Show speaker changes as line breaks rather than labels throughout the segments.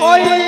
Oi!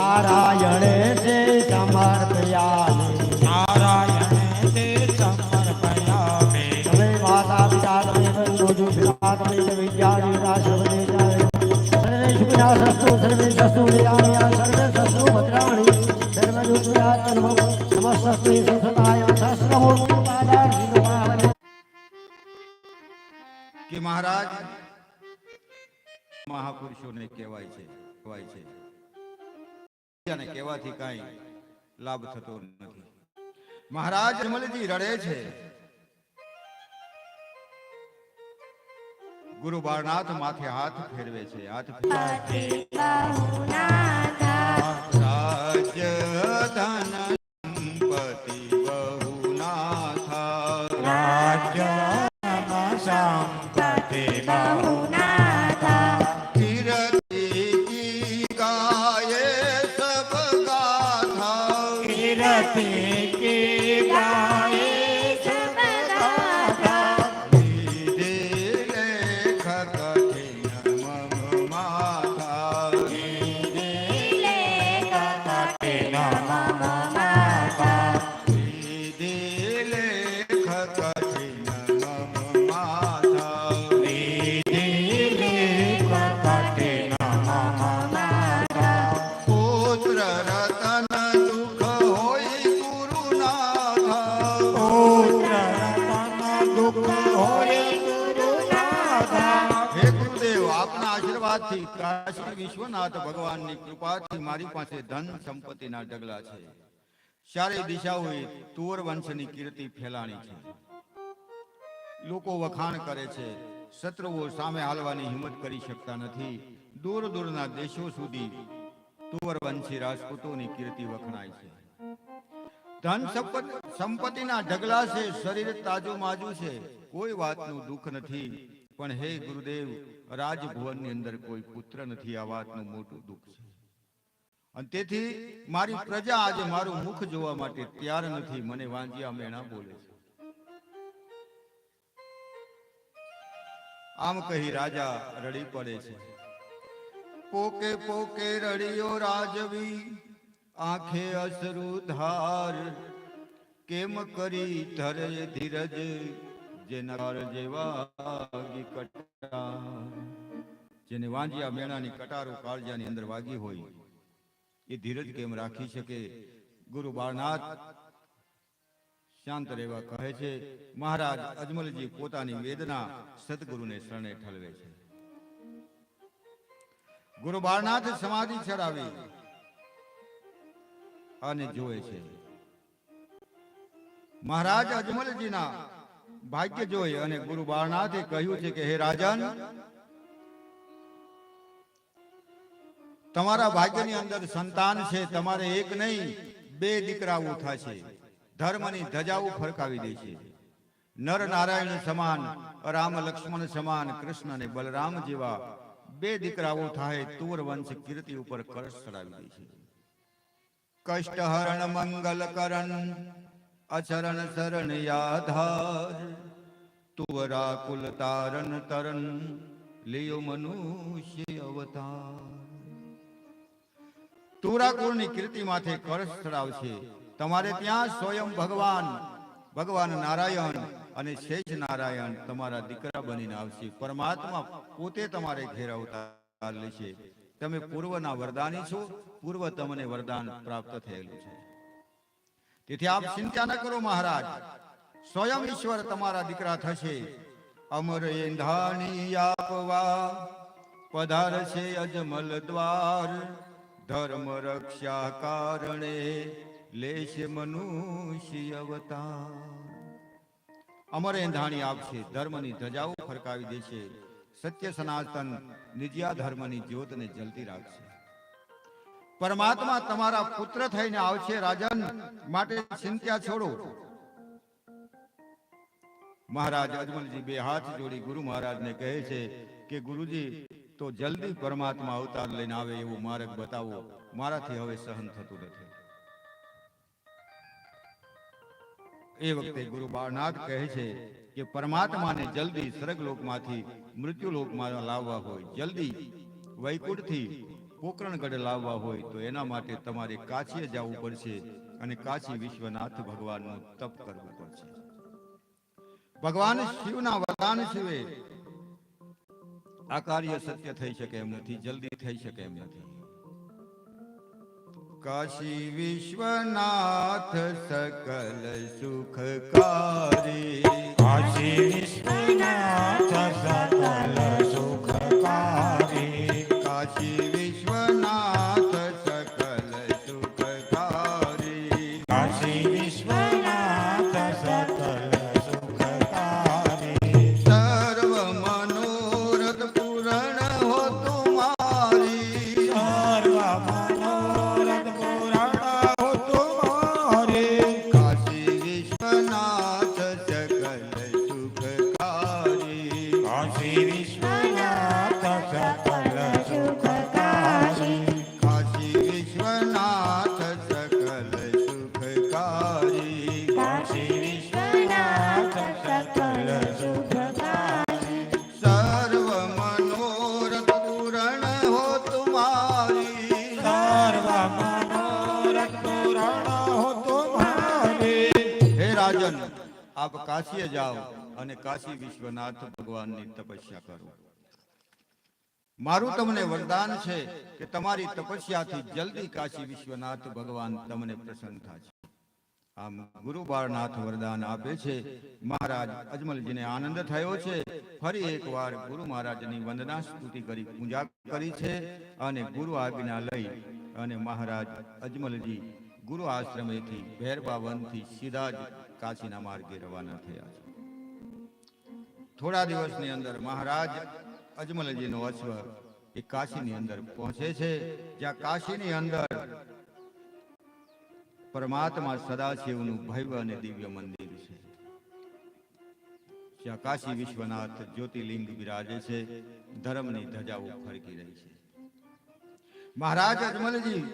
નારાયણે તે સમર્પયામે
નારાયણે તે સમર્પયામે
તમે માતા
મહારાજ મહાપુરુષોને કહેવાય છે કહેવાય છે. અને કહેવાથી કાંઈ લાભ થતો નથી. મહારાજ અમલજી રડે છે. ગુરુ બાળનાથ માથે હાથ ફેરવે છે હાથ રાજ ધનપતિ બહુનાથ
રાજ સંપતિ બહુનાથ
કૃપાથી મારી પાસે ધન સંપત્તિના ઢગલા છે. ચારે દિશાઓએ તુવર વંશની કીર્તિ ફેલાણી છે. લોકો વખાણ કરે છે. શત્રુઓ સામે હાલવાની હિંમત કરી શકતા નથી. દૂર દૂરના દેશો સુધી તુવર વંશી રાજપૂતોની કીર્તિ વખણાય છે. ધન સંપત, સંપત્તિના ઢગલા છે. શરીર તાજુ માજુ છે. કોઈ વાતનું દુઃખ નથી. પણ હે ગુરુદેવ, રાજભુવનની અંદર કોઈ પુત્ર નથી. આ વાતનું મોટું દુઃખ છે. અને તેથી મારી પ્રજા આજે મારું મુખ જોવા માટે તૈયાર નથી. મને વાંજિયા મેણા બોલે છે. આમ કહી રાજા રડી પડે છે. પોકે પોકે રડિયો રાજવી, આંખે અસરુ ધાર. કેમ કરી ધરે ધીરજ જેના જેવા કટા જેને વાંજિયા મેણાની કટારો કાળજાની અંદર વાગી હોય. એ ધીરજ કેમ રાખી શકે? ગુરુ બાળનાથ શાંત રહેવા કહે છે. મહારાજ અજમલજી પોતાની વેદના સદગુરુને શરણે ઠલવે છે. ગુરુ બાળનાથ સમાધિ ચડાવી અને જોવે છે. મહારાજ અજમલજીના ભાગ્ય જોઈ અને ગુરુ બાળનાથે કહ્યું છે કે હે રાજન તમારા ભાગ્યની અંદર સંતાન છે, તમારે એક નહીં, બે દીકરાઓ થશે. ધર્મની ધજાઓ ફરકાવી દે છે. નર નારાયણ સમાન, રામ લક્ષ્મણ સમાન, કૃષ્ણ અને બલરામ જેવા બે દીકરાઓ થાય તુર વંશ કીર્તિ ઉપર કળશ ચડાવી દે છે. કષ્ટહરણ મંગલ કરણ અચરણ શરણ યાધાર તુવરા કુલ તારણ તરણ, લિયો મનુષ્ય અવતાર. તુરાકુળની કીર્તિમાંથી કળશ ચડાવશે. તમારે ત્યાં સ્વયં ભગવાન ભગવાન નારાયણ અને શેષ નારાયણ તમારા દીકરા બનીને આવશે. પરમાત્મા પોતે તમારે ઘેર અવતાર લેશે. તમે પૂર્વના વરદાની છો, પૂર્વ તમને વરદાન પ્રાપ્ત થયેલું છે. તેથી આપ ચિંતા ન કરો મહારાજ. સ્વયં ઈશ્વર તમારા દીકરા થશે. અમર એંધાણી આપવા, પધારશે અજમલ દ્વાર. ધર્મ રક્ષા કારણે લેશ મનુષ્ય અવતાર. અમર એંધાણી આપશે, ધર્મની ધજાઓ ફરકાવી દેશે, સત્ય સનાતન નિજ્યા ધર્મની જ્યોતને જલતી રાખશે. પરમાત્મા તમારા પુત્ર થઈને આવશે, રાજન, માટે ચિંતા છોડો. મહારાજ અજમલજી બે હાથ જોડી ગુરુ મહારાજને કહે છે કે ગુરુજી તો જલ્દી પરમાત્મા અવતાર લઈને આવે એવું માર્ગ બતાવો. મારાથી હવે સહન થતું નથી. એ વખતે ગુરુ બાળનાથ કહે છે કે પરમાત્માને જલ્દી સ્વર્ગલોકમાંથી મૃત્યુલોકમાં લાવવા હોય, જલ્દી વૈકુંઠથી પોકરણગઢ લાવવા હોય તો એના માટે તમારે કાશીએ જવું પડશે અને કાશી વિશ્વનાથ ભગવાનનું તપ કરવું પડશે. ભગવાન શિવના વરદાન શિવે. આ કાર્ય સત્ય થઈ શકે એમ નથી જલ્દી થઈ શકે એમ નથી. કાશી વિશ્વનાથ સકલ સુખકારી.
કાશી વિશ્વનાથ સકલ સુખકારી.
કાશી
કાશી વિશ્વનાથ
ભગવાનની તપસ્યા કરો. મારું તમને વરદાન છે કે તમારી તપસ્યાથી જલ્દી કાશી વિશ્વનાથ ભગવાન તમને પ્રસન્ન થશે આમ ગુરુ બાળનાથ વરદાન આપે છે. મહારાજ અજમલજીને આનંદ થયો છે. ફરી એકવાર ગુરુ મહારાજની વંદના સ્તુતિ કરી પૂજા કરી છે અને ગુરુ આજ્ઞા લઈ અને મહારાજ અજમલજી ગુરુ આશ્રમેથી ભેરબાવનથી સીધા જ કાશીના માર્ગે રવાના થયા છે. થોડા દિવસની અંદર મહારાજ અજમલજીનો અશ્વ એ કાશીની અંદર પહોંચે છે. જ્યાં કાશીની અંદર પરમાત્મા સદાશિવનું ભવ્ય અને દિવ્ય મંદિર છે. જ્યાં કાશી વિશ્વનાથ જ્યોતિર્લિંગ બિરાજે છે. ધર્મની ધજાઓ ફરકી રહી છે. મહારાજ અજમલજી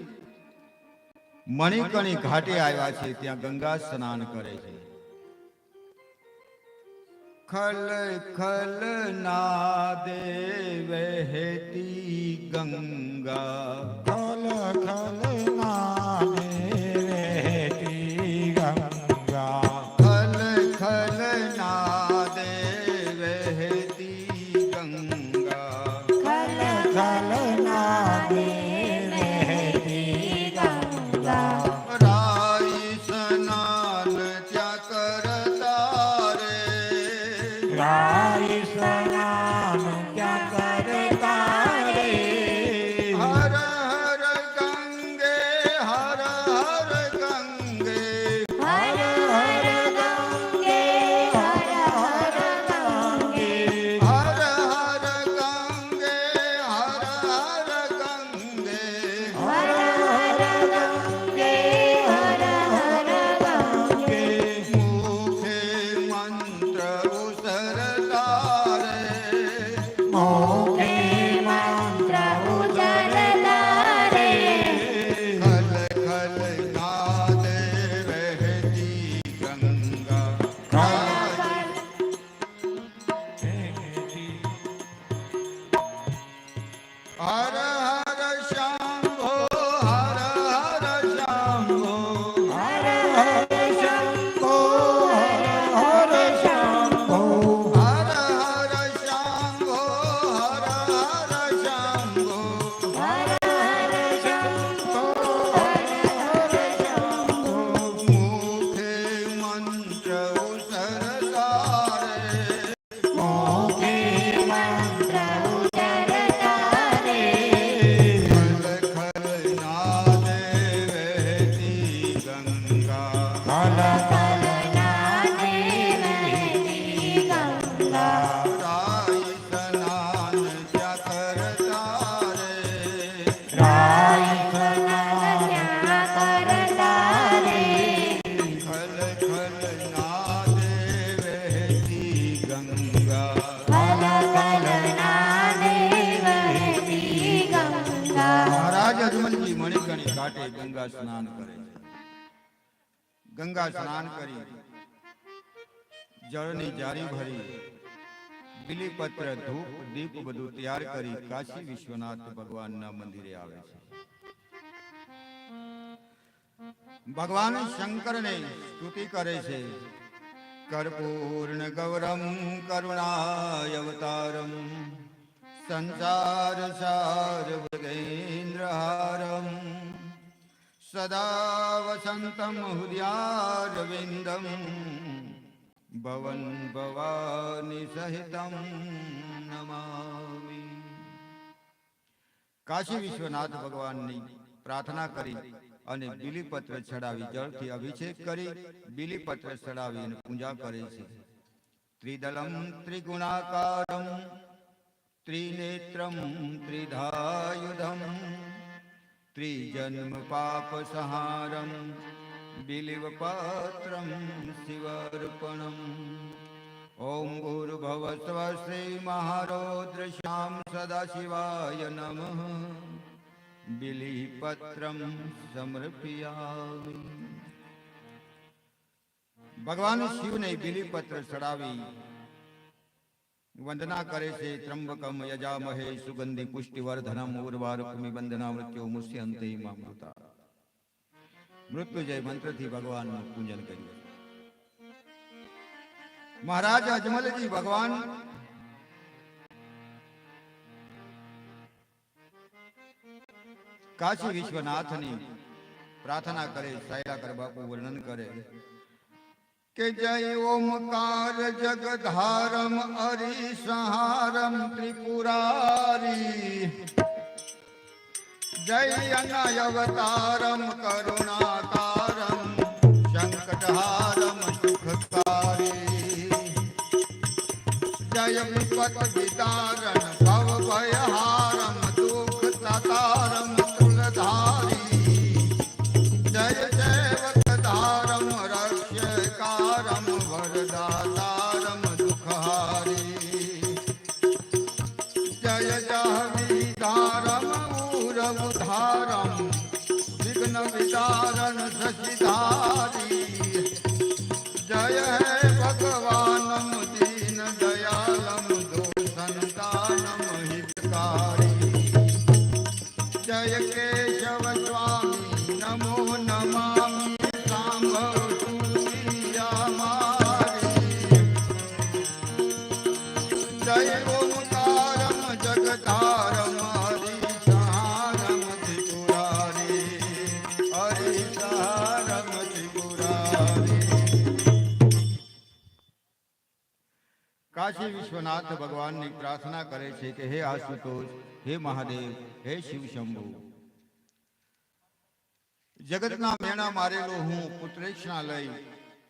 મણિકણી ઘાટે આવ્યા છે. ત્યાં ગંગા સ્નાન કરે છે. ખલ ખલ નાદે વહેતી ગંગા.
ખલ ખલ Firavun Allah. ગંગા
સ્નાન કરી. જળની જારી ભરી. બિલીપત્ર, ધૂપ, દીપ બધું તૈયાર કરી કાશી વિશ્વનાથ ભગવાનના મંદિરે આવે છે. ભગવાન શંકરને સ્તુતિ કરે છે. કર્પૂર્ણ ગૌરમ, કરુણાયવતારમ સંસાર સાર સદા વસંતમ હૃદયારવિંદમ ભવન ભવાની સહિતમ કાશી વિશ્વનાથ ભગવાનની પ્રાર્થના કરી અને બિલીપત્ર ચડાવી જળથી અભિષેક કરી બિલીપત્ર ચડાવી અને પૂજા કરે છે ત્રિદલમ ત્રિગુણાકારમ ત્રિનેત્રમ ત્રિધાયુધમ ત્રિજન્મ પાપ સંહારમ બિલીવપત્રમ શિવર્પણમ ઓમ ભૂર્ભવ સ્વ શ્રી મહારૌદ્ર શ્યામ સદાશિવાય નમઃ બિલીપત્રમ સમર્પિયા ભગવાન શિવને બિલીપત્ર ચડાવી वंदना करे से त्रंबकम यजा महे सुगंधि पुष्टिवर्धनम उर्वार वंदना मृत्यु मुस्य मृत्युजय मंत्र थी भगवान पूजन कर महाराज अजमल जी भगवान, काशी विश्वनाथ ने प्रार्थना करे सायरा कर बापू वर्णन करे। કે જય ઓમકાર જગધારમ હરિસહારમ ત્રિપુરારી. જય અનયવતારમ કરુણાકારમ સંકટહારમ સુખકારી. જય વિપત વિદારણ डाला કાશી વિશ્વનાથ ભગવાનની પ્રાર્થના કરે છે કે હે આશુતોષ, હે મહાદેવ, હે શિવ શંભુ. જગતના મેણા મારેલો હું પુત્રેક્ષણા લઈ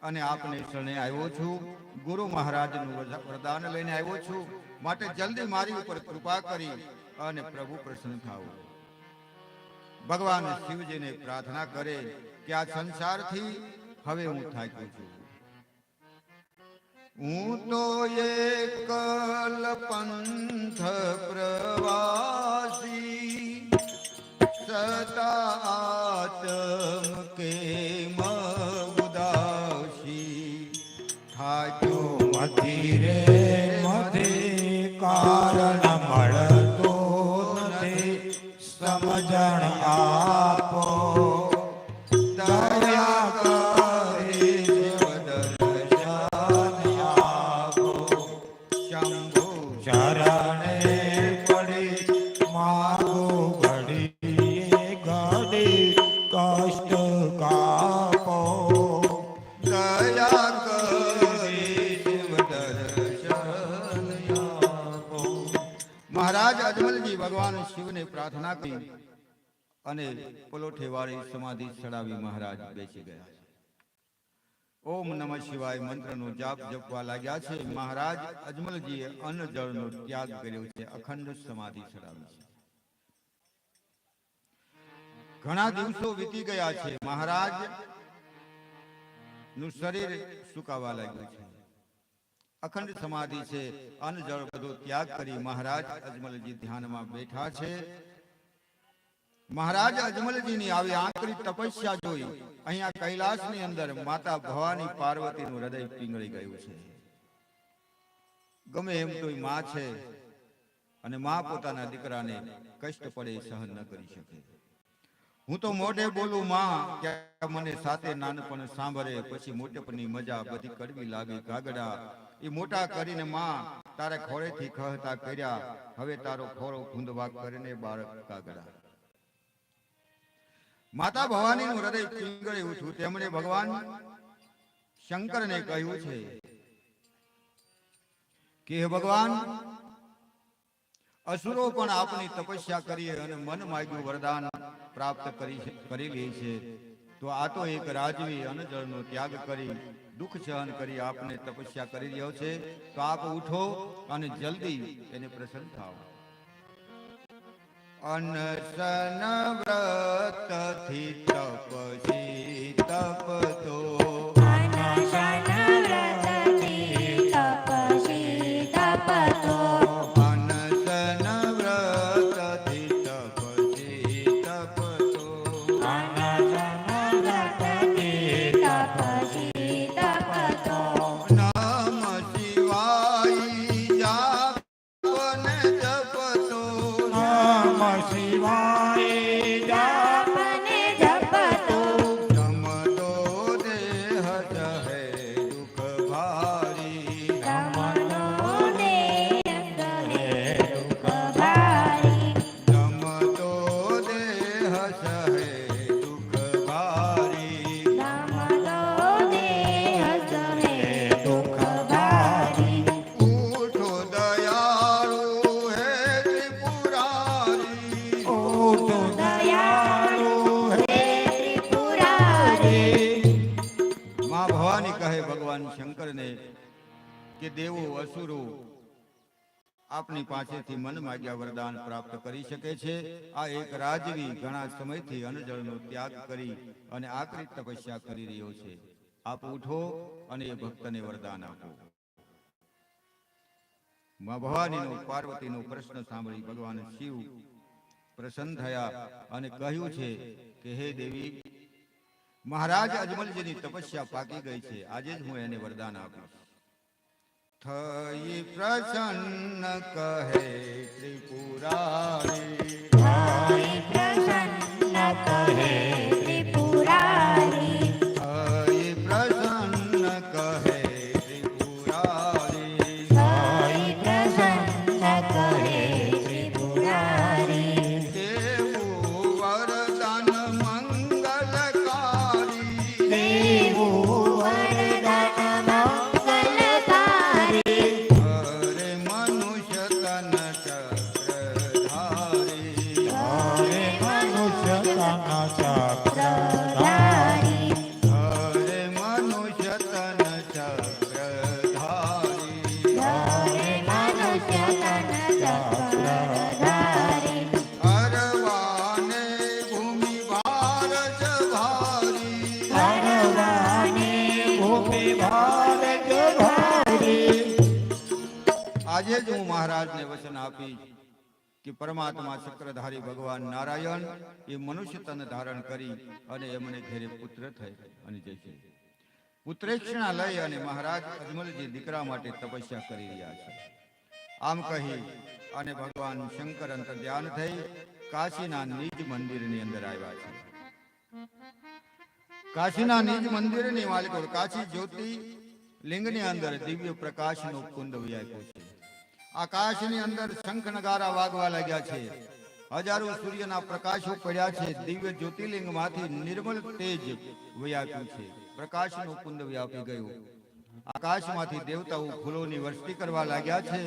અને આપને શરણે આવ્યો છું. ગુરુ મહારાજનું વરદા- વરદાન લઈને આવ્યો છું. માટે જલ્દી મારી ઉપર કૃપા કરી અને પ્રભુ પ્રસન્ન થાઓ. ભગવાન શિવજીને પ્રાર્થના કરે કે આ સંસારથી હવે હું થાક્યો છું. હું તો એકલ પંથ પ્રવાસી સદા આત્મ કે ઉદાસી. થાક્યો
મથી રે મથી કારણ મળતો નથી. સમજણ આપો
શિવને પ્રાર્થના કરી અને પલોઠે વાળી સમાધિ ચડાવી મહારાજ બેસી ગયા. ઓમ નમઃ શિવાય મંત્રનો જાપ જપવા લાગ્યા છે. મહારાજ અજમલજીએ અન્ન જળનો ત્યાગ કર્યો છે. અખંડ સમાધિ ચડાવી છે. ઘણા દિવસો વીતી ગયા છે. મહારાજનું શરીર સુકાવા લાગ્યું છે. અખંડ સમાધિ છે. અન્ન, જળ, બધો ત્યાગ કરી મહારાજ અજમલજી ધ્યાનમાં બેઠા છે. મહારાજ અજમલજીની આવી આંતરિક તપસ્યા જોઈ અહીંયા કૈલાસની અંદર માતા ભવાની પાર્વતીનું હૃદય પીંગળી ગયું છે. ગમે એમ તો માં છે અને માં પોતાના દીકરાને કષ્ટ પડે સહન ન કરી શકે. હું તો મોઢે બોલું, માં કે મને સાથે નાનપણ સાંભળે, પછી મોટેપણની મજા બધી કડવી લાગે કાગડા એ મોટા કરીને માં તારે ખોળેથી ખહતા કર્યા. હવે તારો ખોળો ખૂંદવા કરીને બાળક કાગડા. માતા ભવાનીનું હૃદય પીંગળી છું તેમણે ભગવાન શંકરને કહ્યું છે કે, હે ભગવાન, અસુરો પણ આપની તપસ્યા કરીએ અને મન માગ્યું વરદાન પ્રાપ્ત કરી કરી લે છે. તો આ તો એક રાજવી અનજળનો ત્યાગ કરી, દુઃખ સહન કરી આપને તપસ્યા કરી રહ્યો છે. તો આપ ઉઠો અને જલ્દી એને પ્રસન્ન થાવ અનશન વ્રતથી તપસી તપતો
અનશન
દેવો અસુરો આપની પાસેથી મન માગ્યા વરદાન પ્રાપ્ત કરી શકે છે. આ એક રાજવી ઘણા સમયથી અનજળનો ત્યાગ કરી અને આકરી તપસ્યા કરી રહ્યો છે. આપ ઉઠો અને એ ભક્તને વરદાન આપો. ભવાનીનો પાર્વતીનો પ્રશ્ન સાંભળી ભગવાન શિવ પ્રસન્ન થયા અને કહ્યું છે કે, હે દેવી, મહારાજ અજમલજીની તપસ્યા પાકી ગઈ છે. આજે જ હું એને વરદાન આપીશ. થઈ પ્રસન્ન કહે ત્રિપુરારી.
થઈ પ્રસન્ન કહે
કે પરમાત્મા ચક્રધારી ભગવાન નારાયણ એ મનુષ્ય તન ધારણ કરી અને એમને ઘેરે પુત્ર થઈ અને છે પુત્રેક્ષણા લઈ અને મહારાજ અજમલજી દીકરા માટે તપસ્યા કરી રહ્યા છે. આમ કહી અને ભગવાન શંકર અંતર ધ્યાન થઈ કાશીના નિજ મંદિરની અંદર આવ્યા છે. કાશીના નિજ મંદિરની માલિકો કાશી જ્યોતિ લિંગની અંદર દિવ્ય પ્રકાશનો કુંડ વ્યાપ્યો છે. આકાશની અંદર શંખ નગારા વાગવા લાગ્યા છે. હજારો સૂર્યના પ્રકાશો પડ્યા છે. દિવ્ય જ્યોતિર્લિંગમાંથી નિર્મલ તેજ વ્યાપ્યું છે. પ્રકાશનું કુંડ વ્યાપી ગયું. આકાશમાંથી દેવતાઓ ફૂલોની વર્ષી કરવા લાગ્યા છે.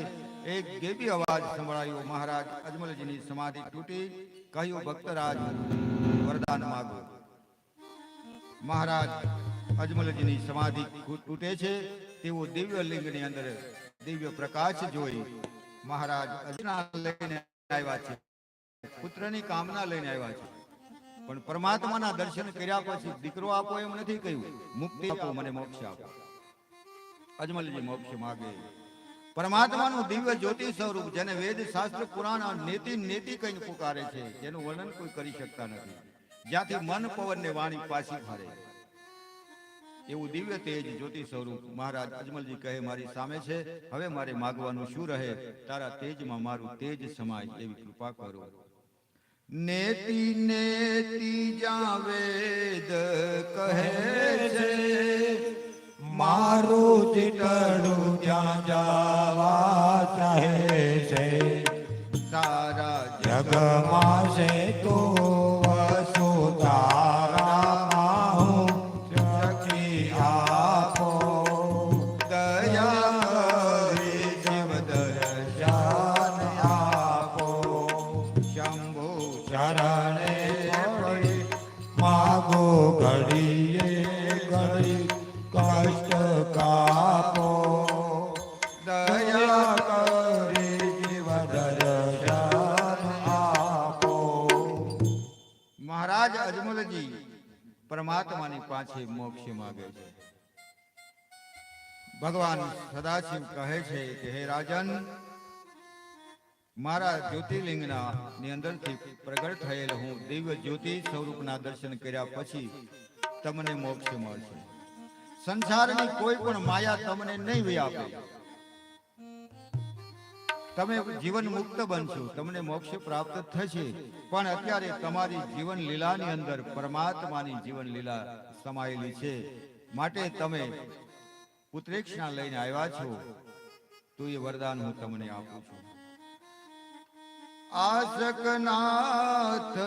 એક ગેબી અવાજ સંભળાયો. મહારાજ અજમલજીની સમાધિ તૂટી કહ્યું, ભક્તરાજ, વરદાન માગો. મહારાજ અજમલજીની સમાધિ તૂટે છે. તેઓ દિવ્ય લિંગની અંદર દિવ્ય પ્રકાશ જોઈ મહારાજ લઈને આવ્યા છે, પુત્રની કામના લઈને આવ્યા છે. પણ પરમાત્માના દર્શન કર્યા પછી દીકરો આપો એમ નથી કહ્યું, મુક્તિ આપો, મને મોક્ષ આપો. અજમલજી મોક્ષ માગે. પરમાત્માનું દિવ્ય જ્યોતિ સ્વરૂપ, જેને વેદ શાસ્ત્ર પુરાણ નેતિ નેતિ કહીને પુકારે છે, જેનું વર્ણન કોઈ કરી શકતા નથી. જ્યાંથી મન પવન ને વાણી પાછી ફરે. એવું દિવ્ય તેજ જ્યોતિ સ્વરૂપ મહારાજ અજમલજી કહે, મારી સામે છે, હવે મારે માગવાનું શું રહે? તારા તેજમાં મારું તેજ સમાય એવી કૃપા કરો. નેતિ નેતિ જાવેદ કહે છે,
મારું ચિતડું ત્યાં જવા ચાહે છે,
તારા
જગમાં છે તો ઘડીએ ઘડી કષ્ટ કાપો દયા કરી જીવ દર્શન આપો
મહારાજ અજમલજી પરમાત્માની પાસે મોક્ષ માગે છે. ભગવાન સદાશિવ કહે છે કે, હે રાજન મારા જ્યોતિર્લિંગના ની અંદરથી પ્રગટ થયેલ હું દિવ્ય જ્યોતિ સ્વરૂપના દર્શન કર્યા પછી તમને મોક્ષ મળશે. સંસારની કોઈ પણ માયા તમને નહીં વ્યાપે તમે જીવન મુક્ત બનશો, તમને મોક્ષ પ્રાપ્ત થશે. પણ અત્યારે તમારી જીવન લીલાની અંદર પરમાત્માની જીવન લીલા સમાયેલી છે. માટે તમે પુત્રેક્ષણા લઈને આવ્યા છો, તો એ વરદાન હું તમને આપું છું. આશકનાથ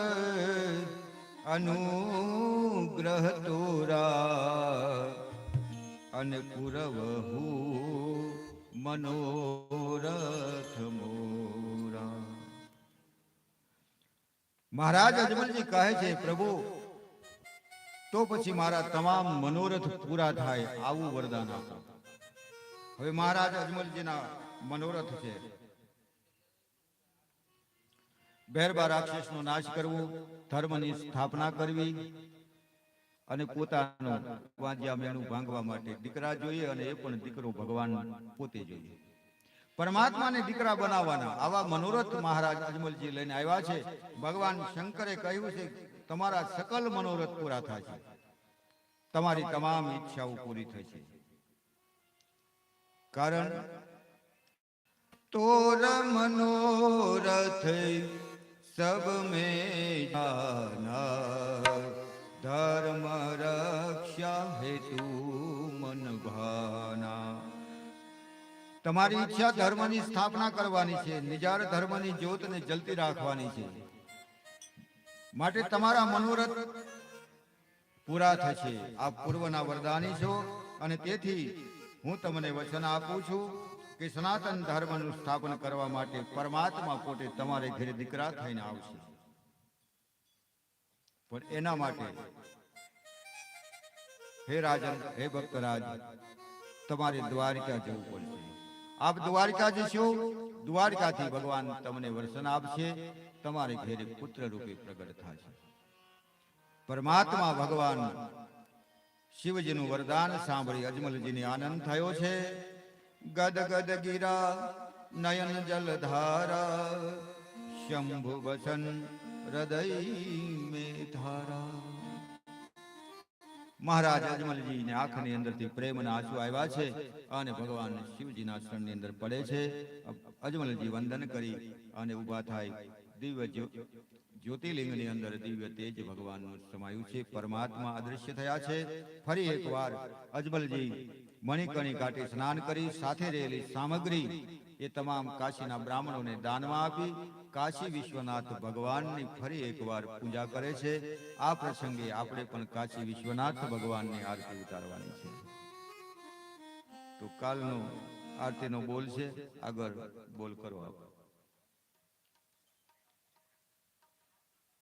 અનુગ્રહ તોરા અને પુરવહુ મનોરથ મોરા મહારાજ અજમલજી કહે છે પ્રભુ તો પછી મારા તમામ મનોરથ પૂરા થાય આવું વરદાન આપો. હવે મહારાજ અજમલજીના મનોરથ છે। બેરબા રાક્ષસનો નાશ કરવો, ધર્મની સ્થાપના કરવી અને પોતાનું વાંજ્યા મેણું ભાંગવા માટે દીકરા જોઈએ અને એ પણ દીકરો ભગવાન પોતે જોઈએ. પરમાત્માને દીકરા બનાવવાના આવા મનોરથ મહારાજ અજમલજી લઈને આવ્યા છે. ભગવાન શંકરે કહ્યું છે, તમારા સકલ મનોરથ પૂરા થશે તમારી તમામ ઈચ્છાઓ પૂરી થશે કારણ,
તોર મનોરથ સબ મેં जाना ધર્મ रक्षा હેતુ मन भाना
તમારી ઈચ્છા ધર્મની સ્થાપના કરવાની છે નિજાર ધર્મની જ્યોતને જલતી રાખવાની છે માટે તમારા મનોરથ પૂરા થશે આપ પૂર્વના વરદાની છો અને તેથી હું તમને વચન આપું છું કે સનાતન ધર્મનું સ્થાપન કરવા માટે પરમાત્મા પોતે તમારે ઘરે દીકરા થઈને આવશે. પણ એના માટે હે રાજન, હે ભક્તરાજ, તમારે દ્વારિકા જવું પડશે. આપ દ્વારિકા જશો દ્વારિકાથી ભગવાન તમને વર્ષન આપશે, તમારે ઘેરે પુત્ર રૂપે પ્રગટ થશે. પરમાત્મા ભગવાન શિવજીનું વરદાન સાંભળી અજમલજીને આનંદ થયો છે. ગદ ગદ ગીરા નયન જલધારા શંભુ વસન હૃદય મે ધારા મહારાજ અંદર આંખની અંદરથી પ્રેમના આંસુ આવ્યા છે અને ભગવાન શિવજીના શરણની અંદર પડે છે અજમલજી વંદન કરી અને ઊભા થાય દિવ્ય જ્યો- જ્યોતિર્લિંગની અંદર દિવ્ય તેજ ભગવાનનું સમાયું છે પરમાત્મા અદૃશ્ય થયા છે ફરી એકવાર અજમલજી મણિકણી કાંઠે સ્નાન કરી સાથે રહેલી સામગ્રી એ તમામ કાશીના બ્રાહ્મણોને દાનમાં આપી કાશી વિશ્વનાથ ભગવાનની ફરી એકવાર પૂજા કરે છે. આ પ્રસંગે આપણે પણ કાશી વિશ્વનાથ ભગવાનની આરતી ઉતારવાની છે. તો કાલનો આરતીનો બોલ છે. આગળ બોલ કરો આપ.